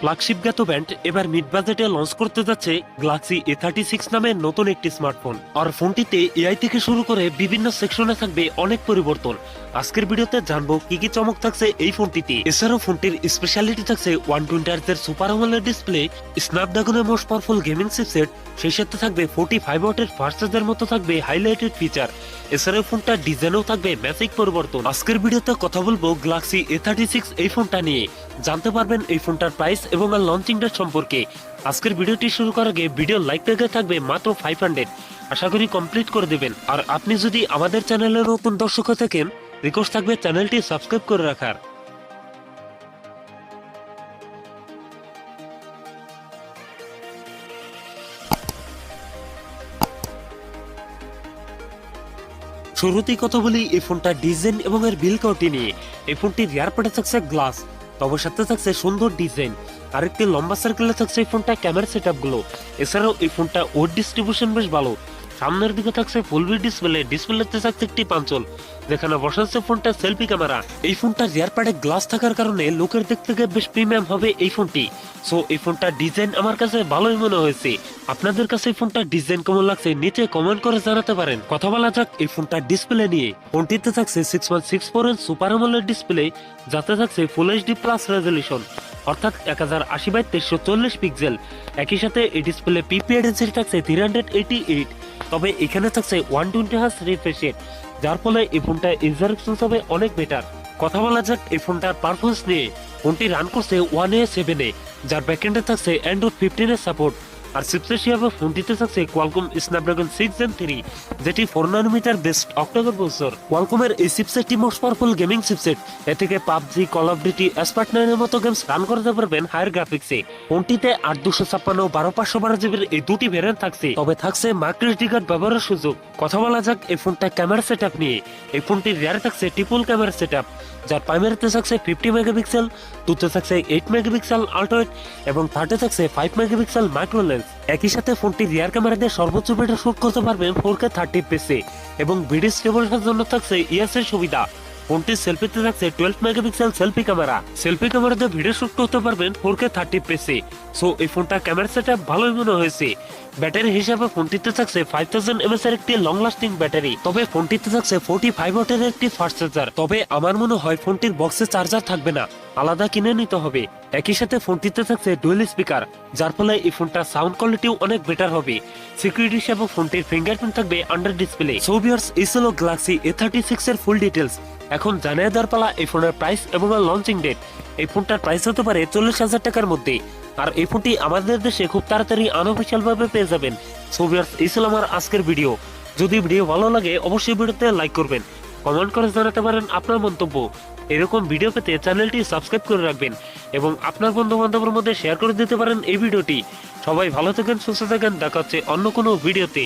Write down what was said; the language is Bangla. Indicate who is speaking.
Speaker 1: ফ্ল্যাগশিপ জ্ঞাত ব্যান্ড এবার মিড বাজেটে লঞ্চ করতে যাচ্ছে গ্লাক্সি এ থার্টি নামের নতুন একটি স্মার্টফোন আর ফোনটিতে এআই থেকে শুরু করে বিভিন্ন সেকশনে থাকবে অনেক পরিবর্তন। আজকের ভিডিওতে জানব কি কি চমক থাকছে এই ফোনটিতে। এছাড়াও ফোনটির স্পেশালিটি থাকছে ওয়ান টোয়েন্টি আর্জের সুপার আমলের ডিসপ্লে স্ন্যাপড্রাগনের মোস্ট পাওয়ারফুল গেমিং চিপসেট সেই সাথে থাকবে ফোর্টি ফাইভ ওয়াটের ফাস্ট চার্জের মতো থাকবে হাইলাইটেড ফিচার এছাড়াও ফোনটার ডিজাইনও থাকবে ম্যাজিক পরিবর্তন। আজকের ভিডিওতে কথা বলব গ্লাক্সি এ থার্টি সিক্স এই ফোনটা নিয়ে। জানতে পারবেন এই ফোনটার প্রাইস এবং আর লঞ্চিং ডেট সম্পর্কে। আজকের ভিডিওটি শুরু করার আগে ভিডিও লাইক পেগে থাকবে মাত্র ফাইভ হান্ড্রেড আশা করি কমপ্লিট করে দেবেন। আর আপনি যদি আমাদের চ্যানেলের নতুন দর্শক হয়ে থাকেন রিকোয়েস্ট থাকবে চ্যানেলটি সাবস্ক্রাইব করে রাখার। শুরুতেই কথা বলি এই ফোনটা ডিজাইন এবং এর বিল কোয়ালিটি নিয়ে। এই ফোনটির এয়ারপোর্টে থাকছে গ্লাস তবে সাথে থাকছে সুন্দর ডিজাইন আরেকটি লম্বা সার্কেলে থাকছে এই ফোনটা ক্যামেরা সেটগুলো। এছাড়াও এই ফোনটা ওয়েট ডিস্ট্রিবিউশন বেশ ভালো। সামনের দিকে থাকছে ফুল ভি ডিসপ্লে ডিসপ্লেতে থাকছে একটি পাঞ্চল। যেখানে বসাচ্ছে ফোনটা সেলফি ক্যামেরা এই ফোনটা রিয়ার প্যাডে গ্লাস থাকার কারণে লোকের দিক থেকে বেশ প্রিমিয়াম হবে এই ফোনটি সো এই ফোনটার ডিজাইন আমার কাছে ভালোই মনে হয়েছে। আপনাদের কাছে এই ফোনটা ডিজাইন কেমন লাগছে, নিচে কমেন্ট করে জানাতে পারেন। কথা বলা যাক এই ফোনটা ডিসপ্লে নিয়ে। ফোনটিতে থাকছে six point six four super display যাতে থাকছে ফুল এইচডি প্লাস রেজলিউশন অর্থাৎ এক হাজার আশি বাই তেইশশো চল্লিশ পিক্সেল। একই সাথে এই ডিসপ্লে পিপিএ ডেন্সিটি থাকছে থ্রি হান্ড্রেড এইটি এইট তবে এখানে থাকছে one twenty hertz refresh rate যার ফলে এই ফোনটা ইনজারেকশন হবে অনেক বেটার কথা বলা যাক এই ফোনটার পারফরমেন্স নিয়ে। ফোনটি রান করছে ওয়ান এ সেভেন যার ব্যাকএন্ডে থাকছে অ্যান্ড্রয়েড ফিফটিনের সাপোর্ট আর চিপসেট হিসাবে ফোনটিতে থাকছে Qualcomm Snapdragon six Gen three, যেটি ফোর নানোমিটার বেস্ট অক্টোবর বছর কোয়ালকমের এই চিপসেটটি মোস্ট পাওয়ারফুল গেমিং চিপসেট এ থেকে PUBG call of duty Asphalt নাইনের মতো গেমস রান করতে পারবেন হায়ার গ্রাফিক্সে ফোনটিতে আট দুশো ছাপ্পান্ন বারো পাঁচশো বারো জিবির এই দুটি ভ্যারিয়েন্ট থাকছে। তবে থাকছে মাইক্রোএসডি কার্ড ব্যবহারের সুযোগ। কথা বলা যাক এই ফোনটা ক্যামেরা সেট আপ নিয়ে। এই ফোনটির রেয়ার থাকছে ট্রিপল ক্যামেরা সেট আপ যার প্রাইমারিতে থাকছে ফিফটি মেগাপিক্সেল টুতে থাকছে এইট মেগাপিক্সেল আল্ট্রাইট এবং থার্ডে থাকছে ফাইভ মেগাপিক্সেল মাইক্রো লেন্স একই সাথে ফোনটি রিয়ার ক্যামেরা দিয়ে সর্বোচ্চ ভিডিও শুট করতে পারবেন ফোর কে থার্টি পেসে এবং ভিডিও স্টেবলের জন্য থাকছে ইএস এর সুবিধা। ফোনটির সেলফিতে থাকছে twelve megapixel selfie camera selfie camera দিয়ে ভিডিও শুট করতে পারবেন ফোর কে থার্টি পেসে সো এই ফোনটা ক্যামেরা সেট ভালোই মনে হয়েছে। ব্যাটারি হিসাবে ফোনটিতে থাকছে ফাইভ থাউজেন্ড এমএস এর একটি লং লাস্টিং ব্যাটারি। তবে ফোনটিতে থাকছে ফোর্টি ফাইভ ওয়াটের একটি ফাস্ট চার্জার তবে আমার মনে হয় ফোনটির বক্সে চার্জার থাকবে না। আলাদা কিনে নিতে হবে। একই সাথে ফোনটিতে থাকছে ডুয়েল স্পিকার যার ফলে এই ফোনটার সাউন্ড কোয়ালিটিও অনেক বেটার হবে। সিকিউরিটি হিসাবে ফোনটির ফিঙ্গারপ্রিন্ট থাকবে আন্ডার ডিসপ্লে সো ভিউয়ার্স এই ছিল গ্যালাক্সি এ থার্টি সিক্স এর ফুল ডিটেলস এখন জানিয়ে দেওয়ার পালা এই ফোনের প্রাইস এবং লঞ্চিং ডেট এই ফোনটার প্রাইস হতে পারে চল্লিশ হাজার টাকার মধ্যে। আর এই ফোনটি আমাদের দেশে খুব তাড়াতাড়ি আনঅফিসিয়াল ভাবে পেয়ে যাবেন। সো ভিউয়ার্স এই ছিল আমার আজকের ভিডিও যদি ভিডিও ভালো লাগে, অবশ্যই ভিডিওতে লাইক করবেন। কমেন্ট করে জানাতে পারেন আপনার মন্তব্য। এরকম ভিডিও পেতে চ্যানেলটি সাবস্ক্রাইব করে রাখবেন এবং আপনার বন্ধু বান্ধবের মধ্যে শেয়ার করে দিতে পারেন এই ভিডিওটি সবাই ভালো থাকেন, সুস্থ থাকেন, দেখা হচ্ছে অন্য কোনো ভিডিওতে